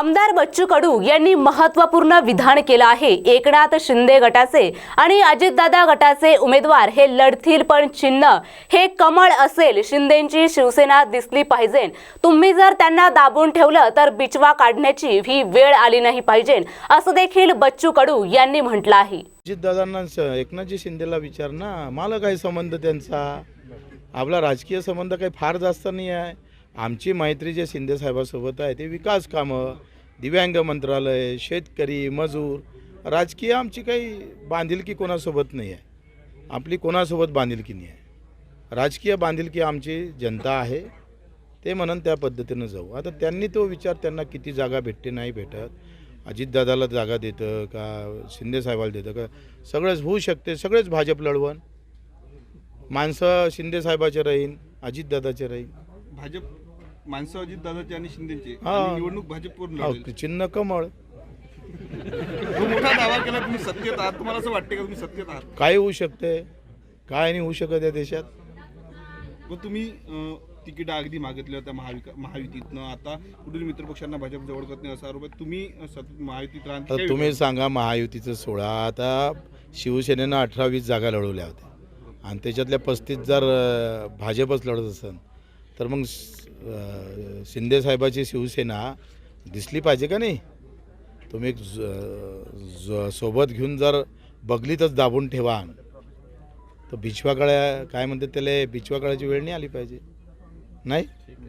आमदार बच्चू कडू यांनी महत्त्वपूर्ण विधान केलं आहे. एकनाथ शिंदे गटाचे आणि अजितदादा गटाचे उमेदवार हे लढतील पण चिन्ह. हे कमळ असेल शिंदेची शिवसेना दिसली पाहिजे. तुम्ही जर त्यांना दाबून ठेवलं तर बिचवा काढण्याची ही वेळ आली नाही पाहिजे असं देखील बच्चू कडू यांनी म्हटलं आहे. अजितदादांना एकनाथजी शिंदेला विचार ना मला काय संबंध त्यांचा? आपला राजकीय संबंध काही फार जास्त नाही आहे. आमची मैत्री जे शिंदेसाहेबासोबत आहे ते विकास कामं दिव्यांग मंत्रालय शेतकरी मजूर राजकीय आमची काही बांधिलकी कोणासोबत नाही आहे. आपली कोणासोबत बांधिलकी नाही आहे. राजकीय बांधिलकी आमची जनता आहे ते म्हणून त्या पद्धतीनं जाऊ. आता त्यांनी तो विचार त्यांना किती जागा भेटते नाही भेटत अजितदादाला जागा देतं का शिंदे साहेबाला देतं का सगळंच होऊ शकते सगळेच भाजप लढवण. माणसं शिंदेसाहेबाचे राहीन अजितदादाचे राहीन. भाजप माणसं अजित दादाची आणि शिंदेची. हा. आणि निवडणूक भाजपवरून लढेल. अहो, चिन्ह कमळ. तो मोठा दावा केला तुम्ही सत्तेत आहात. तुम्हाला असं वाटते का तुम्ही सत्तेत आहात? काय होऊ शकते काय नाही होऊ शकत या देशात. मग तुम्ही अं, तिकीट अगदी मागितल्या होत्या महाविका महायुतीतनं. आता कुठेतरी मित्रपक्षांना भाजप जवळ करत नाही असा आरोप आहे. तुम्ही अं, सतत महायुतीत राहता आता काय तुम्ही सांगा महायुतीचं सोळा आता शिवसेनेनं अठरा वीस जागा लढवल्या होत्या. आणि त्याच्यातल्या पस्तीस जर अं, भाजपच लढत असेल तर मग शिंदेसाहेबाची शिंदे साहेबाची शिवसेना दिसली पाहिजे का नाही? तुम्ही एक ज- ज- सोबत घेऊन जर बगलीतच दाबून ठेवा. तर बिछवाकळ्या काय म्हणतात त्याला बिछवाकळ्याची वेळ नाही आली पाहिजे. नाही?